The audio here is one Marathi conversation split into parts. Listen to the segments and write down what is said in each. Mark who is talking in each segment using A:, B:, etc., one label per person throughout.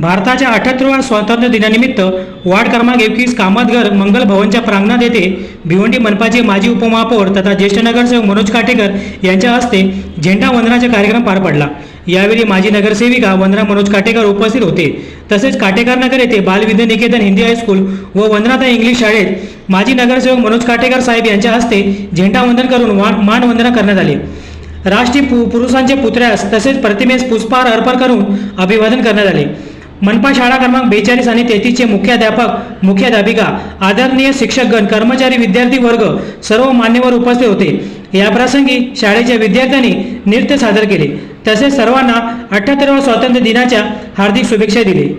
A: भारताच्या अठ्याहत्तरव्या स्वातंत्र्य दिनानिमित्त वार्ड क्रमांक एकवीस कामतगर मंगल भवनच्या प्रांगणात येथे भिवंडी मनपाचे माजी उपमहापौर तथा ज्येष्ठ नगरसेवक मनोज काटेकर यांच्या हस्ते झेंडा वंदनाचा कार्यक्रम पार पडला. यावेळी माजी नगरसेविका वंदना मनोज काटेकर उपस्थित होते. तसेच काटेकर नगर येथे बालविद्या निकेतन हिंदी हायस्कूल व वंदनाता इंग्लिश शाळेत माजी नगरसेवक मनोज काटेकर साहेब यांच्या हस्ते झेंडा वंदन करून मानवंदना करण्यात आले. राष्ट्रीय पु पुरुषांचे पुतळ्यास तसेच प्रतिमेस पुष्पहार अर्पण करून अभिवादन करण्यात आले. मनपा शाळा क्रमांक बेचाळीस आणि तेहतीसचे मुख्याध्यापक मुख्याध्यापिका आदरणीय शिक्षकगण कर्मचारी विद्यार्थी वर्ग सर्व मान्यवर उपस्थित होते. याप्रसंगी शाळेच्या विद्यार्थ्यांनी नृत्य सादर केले. तसेच सर्वांना अठ्ठ्याहत्तरव्या स्वातंत्र्य दिनाच्या हार्दिक शुभेच्छा दिली.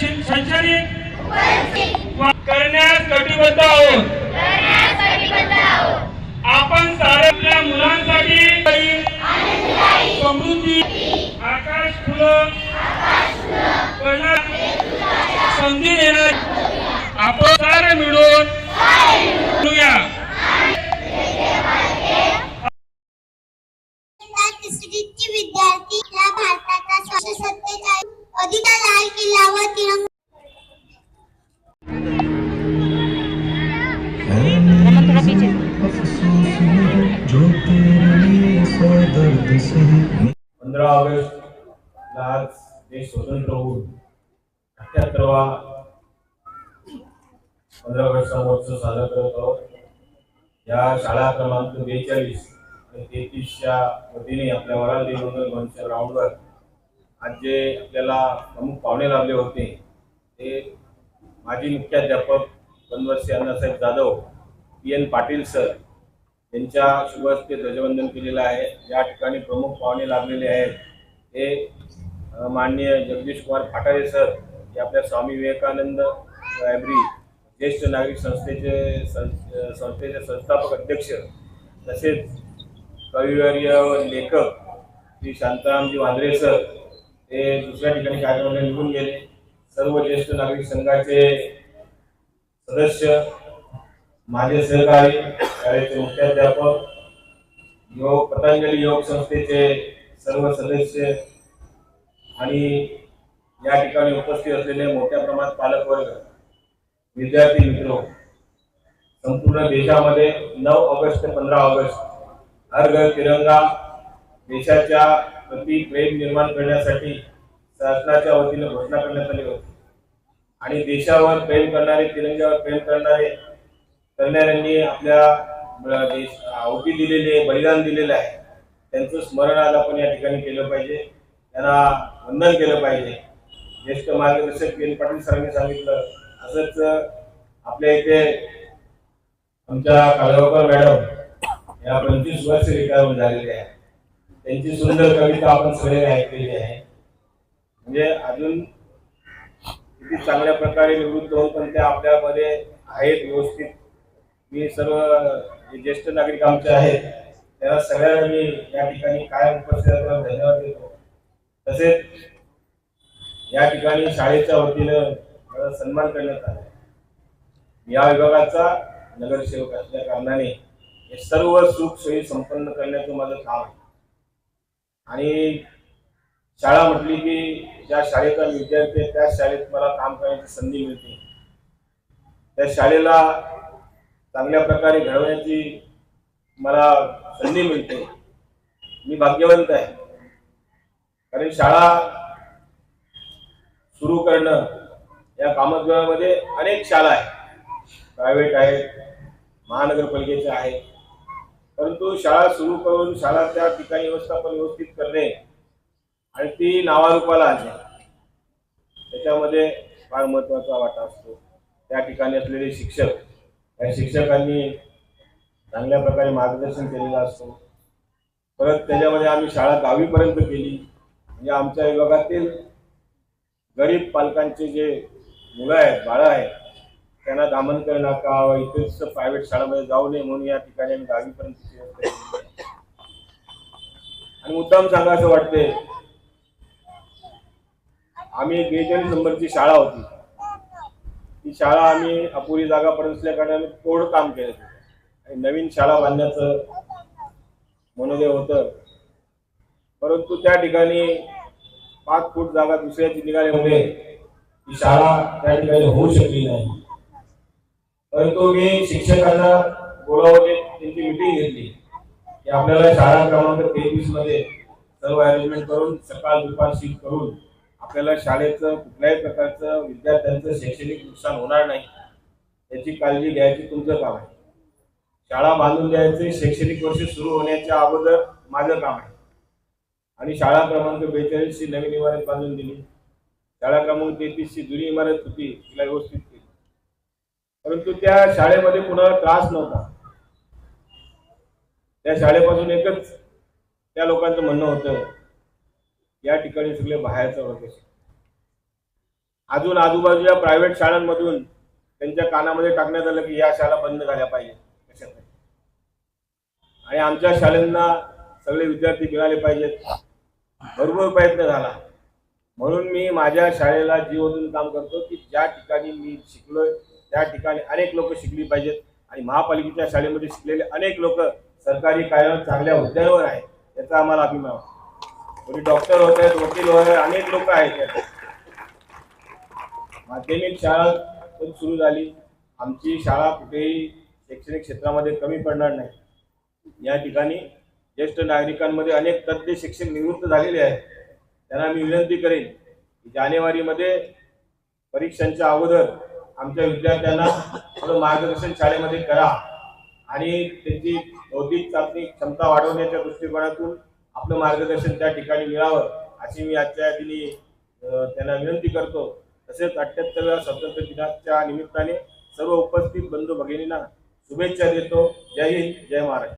B: शैक्षणिक करण्यास कटिबद्ध आहोत. आपण आपल्या मुलांसाठी समृद्धी आकाश फुलं संधी देणार आपण सारे मिळून
C: लाल किल्ल्यावर तिरंगा
D: पंधरा ऑगस्टला आज देश स्वतंत्र होऊन अठ्याहत्तरवा पंधरा ऑगस्टचा महोत्सव साजरा करत आहोत. या शाळा क्रमांक बेचाळीस आणि तेहतीसच्या वतीने आपल्या वराल मंगल मंच ग्राउंडवर आज जे आपल्याला प्रमुख पाहुणे लाभले होते ते माजी मुख्याध्यापक बनवरसी Annasaheb Jadhav P N Patil sir यांच्या शुभ हस्ते ध्वजवंदन केलेलं आहे. या ठिकाणी प्रमुख पाहुणे लाभलेले आहेत. ते माननीय जगदीश कुमार फाटारे सर हे आपल्या स्वामी विवेकानंद लायब्ररी ज्येष्ठ नागरिक संस्थेचे सं- संस्थेचे संस्थापक अध्यक्ष तसेच कविवर्य लेखक श्री शांतारामजी वांद्रे सर ते दुसऱ्या ठिकाणी कार्यक्रमाला निघून गेले. सर्व ज्येष्ठ नागरिक संघाचे सदस्य माझे सहकारी शाळेचे मुख्याध्यापक योग पतंजली योग संस्थेचे सर्व सदस्य आणि या ठिकाणी उपस्थित असलेले मोठ्या प्रमाणात पालकवर्ग विद्यार्थी मित्र संपूर्ण देशामध्ये नऊ ऑगस्ट ते पंधरा ऑगस्ट हर घर तिरंगा देशाच्या प्रति प्रेम निर्माण करण्यासाठी शासनाच्या वतीने घोषणा करण्यात आली होती. आणि देशावर प्रेम करणारे तिरंग्यावर प्रेम करणारे करणाऱ्यांनी आपल्या देश आहुती दिलेली आहे बलिदान दिलेलं आहे. त्यांचं स्मरण आज आपण या ठिकाणी केलं पाहिजे. त्यांना वंदन केलं पाहिजे. ज्येष्ठ मार्गदर्शक पी एन पाटील सरांनी सांगितलं असंच आपल्या इथे आमच्या काळगावकर मॅडम या पंचवीस वर्ष रिटायरमेंट झालेले आहे. त्यांची सुंदर कविता आपण सगळे ऐकलेली आहे. म्हणजे अजून किती चांगल्या प्रकारे निवृत्त होऊन पण ते आपल्यामध्ये आहेत व्यवस्थित. मी सर्व ज्येष्ठ नागरिक आमचे आहेत त्याला सगळ्यांना मी या ठिकाणी कायम उपस्थित धन्यवाद देतो. तसेच या ठिकाणी शाळेच्या वतीनं मला सन्मान करण्यात आला. या विभागाचा नगरसेवक असल्या कारणाने हे सर्व सुख सोयी संपन्न करण्याचं माझं काम आहे. आणि शाळा म्हटली की ज्या शाळेचा विद्यार्थी आहे त्या शाळेत मला काम करण्याची संधी मिळते. त्या शाळेला चांगल्या प्रकारे घडवण्याची मला संधी मिळते. मी भाग्यवंत आहे. कारण शाळा सुरू करणं या कामगृहामध्ये अनेक शाळा आहेत. प्रायव्हेट आहेत महानगरपालिकेच्या आहेत परंतु शाळा सुरू करून शाळा त्या ठिकाणी व्यवस्थापन व्यवस्थित करणे आणि ती नावारूपाला आणणे त्याच्यामध्ये फार महत्त्वाचा वाटा असतो. त्या ठिकाणी असलेले शिक्षक या शिक्षकांनी चांगल्या प्रकारे मार्गदर्शन केलेलं असतो. परत त्याच्यामध्ये आम्ही शाळा दहावीपर्यंत केली. म्हणजे आमच्या विभागातील गरीब पालकांचे जे मुलं आहेत बाळं आहेत त्यांना दामनकर नाका व इतर प्रायव्हेट शाळांमध्ये जाऊ नये म्हणून या ठिकाणी आम्ही दहावीपर्यंत आणि मुद्दाम सांगा असं वाटते आम्ही बेचाळीस नंबरची शाळा होती. ती शाळा आम्ही अपुरी जागा पडत असल्याकडे आम्ही तोड काम केलं. आणि नवीन शाळा बांधण्याचं मनोदय होतं. परंतु त्या ठिकाणी पाच फूट जागा दुसऱ्याची निघाल्यामुळे ती शाळा त्या ठिकाणी होऊ शकली नाही. परंतु मी शिक्षकांना बोलावले त्यांची मिटिंग घेतली. की आपल्याला शाळा क्रमांक तेवीसमध्ये सर्व अरेंजमेंट करून सकाळ दुपार शिफ्ट करून आपल्याला शाळेचं कुठल्याही प्रकारचं विद्यार्थ्यांचं शैक्षणिक नुकसान होणार नाही याची काळजी घ्यायची तुमचं काम आहे. शाळा बांधून द्यायचे शैक्षणिक वर्ष सुरू होण्याच्या अगोदर माझं काम आहे. आणि शाळा क्रमांक बेचाळीसची नवीन इमारत बांधून दिली. शाळा क्रमांक तेहतीसची जुनी इमारत होती तिला व्यवस्थित परंतु त्या शाळेमध्ये कुणाला त्रास नव्हता. त्या शाळेपासून एकच त्या लोकांचं म्हणणं होतं या ठिकाणी सगळे बाहेरचं होते. अजून आजूबाजूच्या प्रायव्हेट शाळांमधून त्यांच्या कानामध्ये टाकण्यात आलं की या शाळा बंद झाल्या पाहिजे. कशा आणि आमच्या शाळांना सगळे विद्यार्थी मिळाले पाहिजेत. भरपूर प्रयत्न झाला. म्हणून मी माझ्या शाळेला जीवतून काम करतो की ज्या ठिकाणी मी शिकलोय त्या ठिकाणी अनेक लोक शिकली पाहिजेत. आणि महापालिकेच्या शाळेमध्ये शिकलेले अनेक लोक सरकारी कार्यालय चांगल्या हुद्द्यावर आहेत. याचा आम्हाला अभिमान कोणी डॉक्टर होत आहेत वकील होत आहेत अनेक लोक आहेत माध्यमिक शाळा पण सुरू झाली. आमची शाळा कुठेही शैक्षणिक क्षेत्रामध्ये कमी पडणार नाही. या ठिकाणी ज्येष्ठ नागरिकांमध्ये अनेक तज्ज्ञ शिक्षक निवृत्त झालेले आहेत. त्यांना मी विनंती करेन की जानेवारीमध्ये परीक्षांच्या अगोदर आमच्या विद्यार्थ्यांना थोडं मार्गदर्शन शाळेमध्ये करा. आणि त्यांची बौद्धिक चाचणी क्षमता वाढवण्याच्या दृष्टिकोनातून आपलं मार्गदर्शन त्या ठिकाणी मिळावं अशी मी आजच्या दिनी त्यांना विनंती करतो. तसेच अठ्ठ्याहत्तरव्या स्वातंत्र्य दिनाच्या निमित्ताने सर्व उपस्थित बंधू भगिनींना शुभेच्छा देतो. जय हिंद जय महाराष्ट्र.